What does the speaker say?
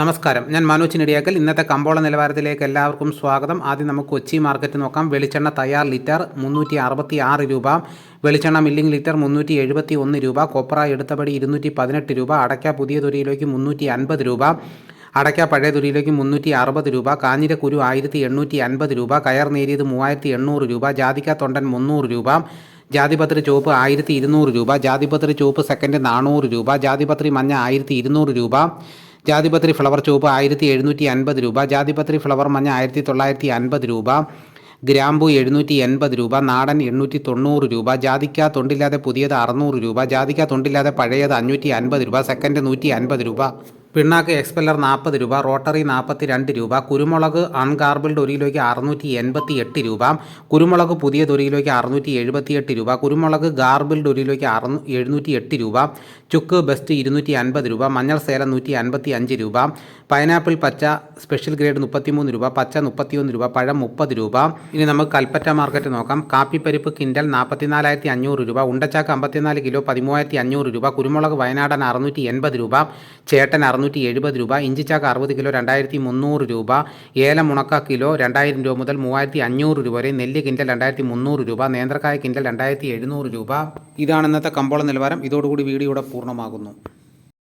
നമസ്കാരം. ഞാൻ മനോജ് നെടിയാക്കൽ ഇന്നത്തെ കമ്പോള നിലവാരത്തിലേക്ക് എല്ലാവർക്കും സ്വാഗതം. ആദ്യം നമുക്ക് കൊച്ചി മാർക്കറ്റ് നോക്കാം. വെളിച്ചെണ്ണ തയ്യാർ ലിറ്റർ മുന്നൂറ്റി അറുപത്തി ആറ് രൂപ. വെളിച്ചെണ്ണ മില്ലിംഗ് ലിറ്റർ മുന്നൂറ്റി എഴുപത്തി ഒന്ന് രൂപ. കൊപ്ര എടുത്തപടി ഇരുന്നൂറ്റി പതിനെട്ട് രൂപ. അടയ്ക്ക പുതിയ തൊരിയിലേക്ക് മുന്നൂറ്റി അൻപത് രൂപ. അടയ്ക്ക പഴയ തുരിയിലേക്ക് മുന്നൂറ്റി അറുപത് രൂപ. കാഞ്ഞിരക്കുരു ആയിരത്തി എണ്ണൂറ്റി അൻപത് രൂപ. കയർ നേരിയത് മൂവായിരത്തി എണ്ണൂറ് രൂപ. ജാതിക്ക തൊണ്ടൻ മുന്നൂറ് രൂപ. ജാതിപത്രി ചുവപ്പ് ആയിരത്തി ഇരുന്നൂറ് രൂപ. ജാതിപത്രി ചുവപ്പ് സെക്കൻഡ് നാനൂറ് രൂപ. ജാതിപത്രി മഞ്ഞ ആയിരത്തി ഇരുന്നൂറ് രൂപ. ജാതിപത്രി ഫ്ലവർ ചുവപ്പ് ആയിരത്തി എഴുന്നൂറ്റി അൻപത് രൂപ. ജാതിപത്രി ഫ്ലവർ മഞ്ഞ ആയിരത്തി തൊള്ളായിരത്തി അൻപത് രൂപ. ഗ്രാമ്പു എഴുന്നൂറ്റി എൺപത് രൂപ. നാടൻ എണ്ണൂറ്റി തൊണ്ണൂറ് രൂപ. ജാതിക്ക തൊണ്ടില്ലാതെ പുതിയത് അറുന്നൂറ് രൂപ. ജാതിക്ക തൊണ്ടില്ലാതെ പഴയത് അഞ്ഞൂറ്റി അൻപത് രൂപ. സെക്കൻഡ് നൂറ്റി അൻപത് രൂപ. പിണ്ണാക്ക് എക്സ്പെല്ലർ നാൽപ്പത് രൂപ റോട്ടറി നാൽപ്പത്തി രണ്ട് രൂപ കുരുമുളക് അൺഗാർബിൾഡ് ഒരു കിലോയ്ക്ക് അറുന്നൂറ്റി എൺപത്തി എട്ട് രൂപ കുരുമുളക് പുതിയത് ഒരു കിലോയ്ക്ക് അറുന്നൂറ്റി എഴുപത്തി എട്ട് രൂപ കുരുമുളക് ഗാർബിൾഡ് ഒരു കിലോയ്ക്ക് അറുന്നൂ എഴുന്നൂറ്റി എട്ട് രൂപ ചുക്ക് ബെസ്റ്റ് ഇരുന്നൂറ്റി അൻപത് രൂപ മഞ്ഞൾ സേല നൂറ്റി അൻപത്തി അഞ്ച് രൂപ പൈനാപ്പിൾ പച്ച സ്പെഷ്യൽ ഗ്രേഡ് മുപ്പത്തിമൂന്ന് രൂപ പച്ച മുപ്പത്തിയൊന്ന് രൂപ പഴം മുപ്പത് രൂപ. ഇനി നമുക്ക് കൽപ്പറ്റ മാർക്കറ്റ് നോക്കാം. കാപ്പിപ്പരിപ്പ് കിൻഡൽ നാൽപ്പത്തിനാലായിരത്തി അഞ്ഞൂറ് രൂപ ഉണ്ടച്ചാക്ക് അമ്പത്തിനാല് കിലോ പതിമൂവായിരത്തി അഞ്ഞൂറ് രൂപ കുരുമുളക് വയനാടൻ അറുന്നൂറ്റി എൺപത് രൂപ ചേട്ടൻ അറുന്നൂറ്റി എഴുപത് രൂപ ഇഞ്ചിച്ചാക്ക് അറുപത് കിലോ രണ്ടായിരത്തി മുന്നൂറ് രൂപ ഏലം ഉണക്ക കിലോ രണ്ടായിരം രൂപ മുതൽ മൂവായിരത്തി അഞ്ഞൂറ് രൂപ വരെ നെല്ല് കിൻഡൽ രണ്ടായിരത്തി മുന്നൂറ് രൂപ നേന്ത്രക്കായ കിൻഡൽ രണ്ടായിരത്തി എഴുന്നൂറ് രൂപ. ഇതാണ് ഇന്നത്തെ കമ്പോള നിലവാരം. ഇതോടുകൂടി വീഡിയോ ഇവിടെ പൂർണമാകുന്നു.